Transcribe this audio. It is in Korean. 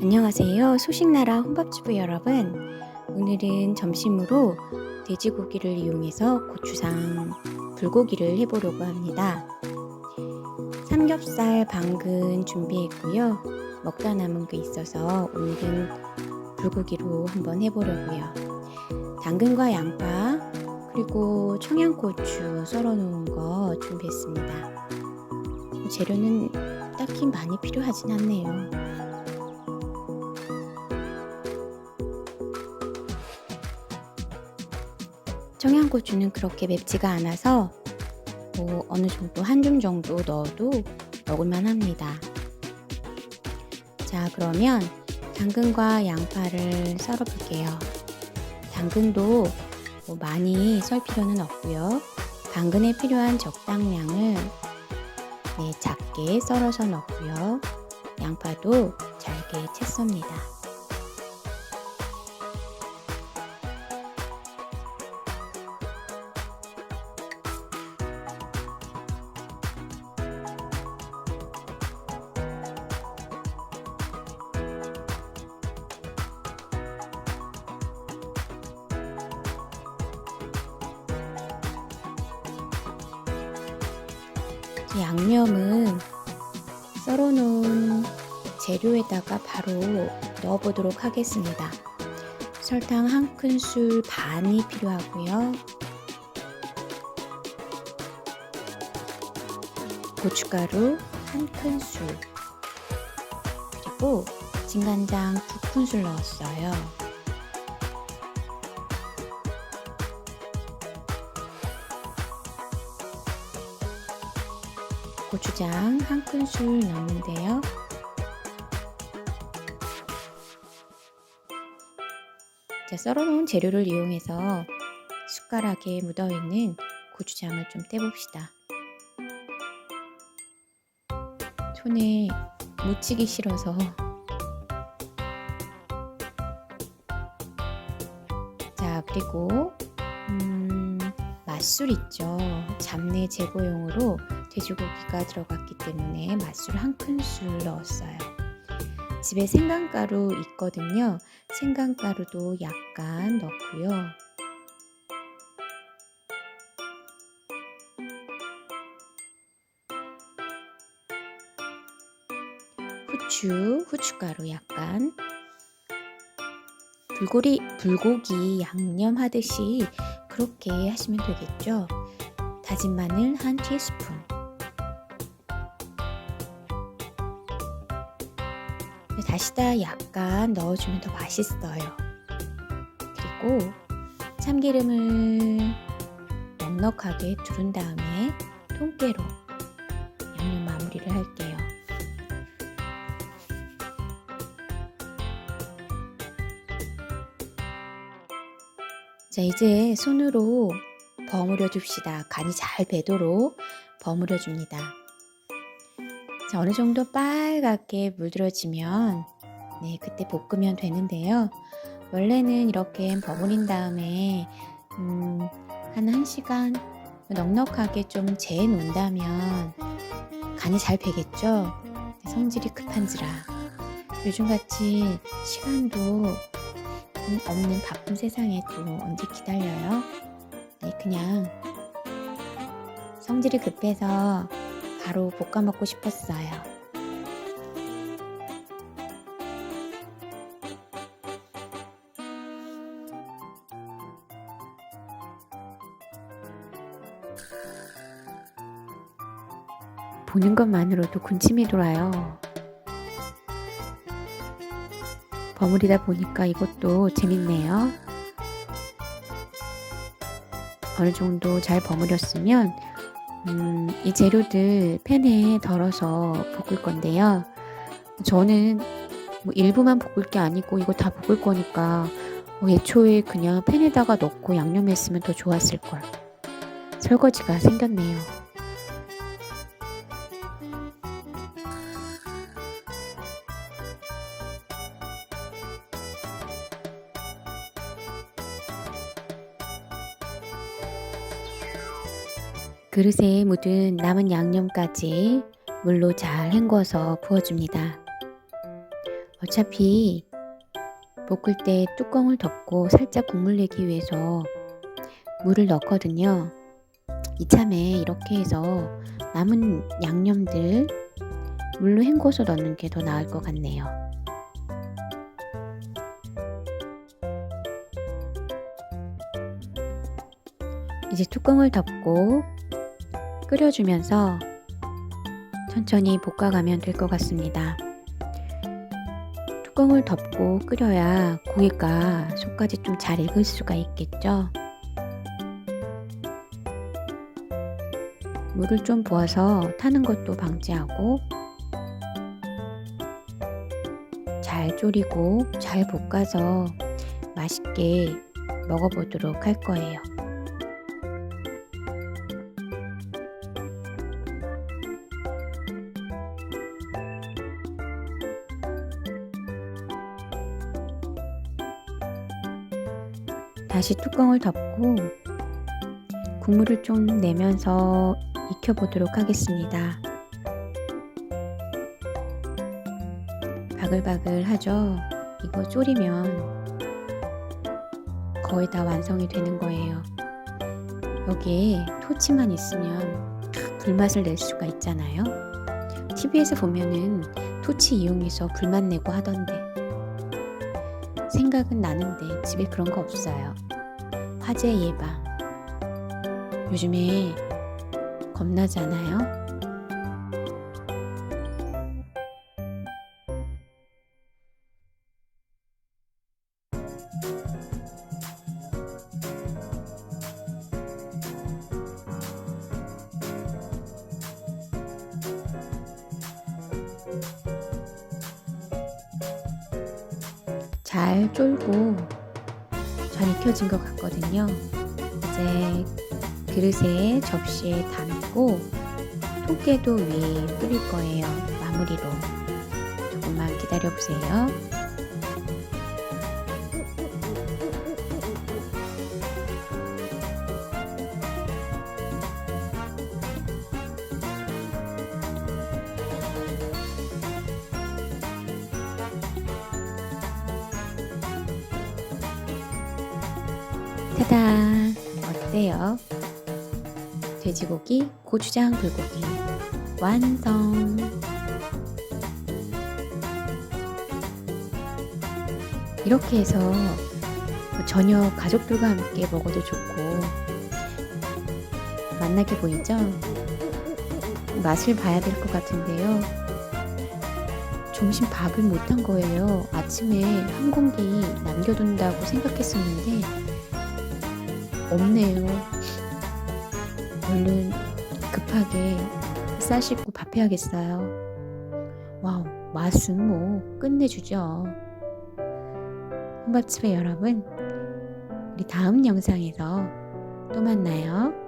안녕하세요. 소식나라 혼밥주부 여러분. 오늘은 점심으로 돼지고기를 이용해서 고추장 불고기를 해보려고 합니다. 삼겹살 방근 준비했고요. 먹다 남은 게 있어서 오늘은 불고기로 한번 해보려고요. 당근과 양파 그리고 청양고추 썰어 놓은 거 준비했습니다. 재료는 딱히 많이 필요하진 않네요. 청양고추는 그렇게 맵지가 않아서 뭐 어느 정도 한 줌 정도 넣어도 먹을만 합니다. 자, 그러면 당근과 양파를 썰어 볼게요. 당근도 뭐 많이 썰 필요는 없고요. 당근에 필요한 적당량을 네, 작게 썰어서 넣고요. 양파도 잘게 채습니다. 양념은 썰어놓은 재료에다가 바로 넣어보도록 하겠습니다. 설탕 한 큰술 반이 필요하고요. 고춧가루 한 큰술 그리고 진간장 두 큰술 넣었어요. 고추장 한 큰술 넣는데요. 자, 썰어놓은 재료를 이용해서 숟가락에 묻어있는 고추장을 좀 떼봅시다. 손에 묻히기 싫어서 자 그리고 음, 맛술 있죠 잡내 제거용으로 돼지고기가 들어갔기 때문에 맛술 한 큰술 넣었어요. 집에 생강가루 있거든요. 생강가루도 약간 넣고요. 후추, 후춧가루 약간. 불고기 양념 하듯이 그렇게 하시면 되겠죠. 다진 마늘 한 티스푼 다시다 약간 넣어주면 더 맛있어요. 그리고 참기름을 넉넉하게 두른 다음에 통깨로 양념 마무리를 할게요. 자, 이제 손으로 버무려 줍시다. 간이 잘 배도록 버무려 줍니다. 자, 어느 정도 빨갛게 물들어지면 네, 그때 볶으면 되는데요. 원래는 이렇게 버무린 다음에 음, 한 1시간 넉넉하게 좀 재해 놓는다면 간이 잘 배겠죠. 성질이 급한지라 요즘같이 시간도 없는 바쁜 세상에 또 언제 기다려요? 네, 그냥 성질이 급해서 바로 볶아 먹고 싶었어요. 보는 것만으로도 군침이 돌아요. 버무리다 보니까 이것도 재밌네요. 어느 정도 잘 버무렸으면 음, 이 재료들 팬에 덜어서 볶을 건데요. 저는 뭐 일부만 볶을 게 아니고 이거 다 볶을 거니까 어, 애초에 그냥 팬에다가 넣고 양념했으면 더 좋았을 걸. 설거지가 생겼네요. 그릇에 묻은 남은 양념까지 물로 잘 헹궈서 부어줍니다. 어차피 볶을 때 뚜껑을 덮고 살짝 국물 내기 위해서 물을 넣거든요. 이참에 이렇게 해서 남은 양념들 물로 헹궈서 넣는 게 더 나을 것 같네요. 이제 뚜껑을 덮고 끓여주면서 천천히 볶아가면 될 것 같습니다. 뚜껑을 덮고 끓여야 고기가 속까지 좀 잘 익을 수가 있겠죠. 물을 좀 부어서 타는 것도 방지하고 잘 졸이고 잘 볶아서 맛있게 먹어보도록 할 거예요. 다시 뚜껑을 덮고 국물을 좀 내면서 익혀보도록 하겠습니다. 바글바글 하죠? 이거 졸이면 거의 다 완성이 되는 거예요. 여기에 토치만 있으면 불맛을 낼 수가 있잖아요. TV에서 보면은 토치 이용해서 불맛 내고 하던데 생각은 나는데 집에 그런 거 없어요. 화재 예방. 요즘에 겁나잖아요. 잘 쫄고 잘 익혀진 것 같거든요. 이제 그릇에 접시에 담고 통깨도 위에 뿌릴 거예요. 마무리로. 조금만 기다려 보세요. 짜잔! 어때요? 돼지고기 고추장 불고기 완성! 이렇게 해서 뭐 저녁 가족들과 함께 먹어도 좋고 맛나게 보이죠? 맛을 봐야 될 것 같은데요. 점심 밥을 못한 거예요. 아침에 한 공기 남겨둔다고 생각했었는데 없네요. 얼른 급하게 쌀 씻고 밥 해야겠어요. 와우, 맛은 뭐 끝내주죠. 혼밥집의 여러분, 우리 다음 영상에서 또 만나요.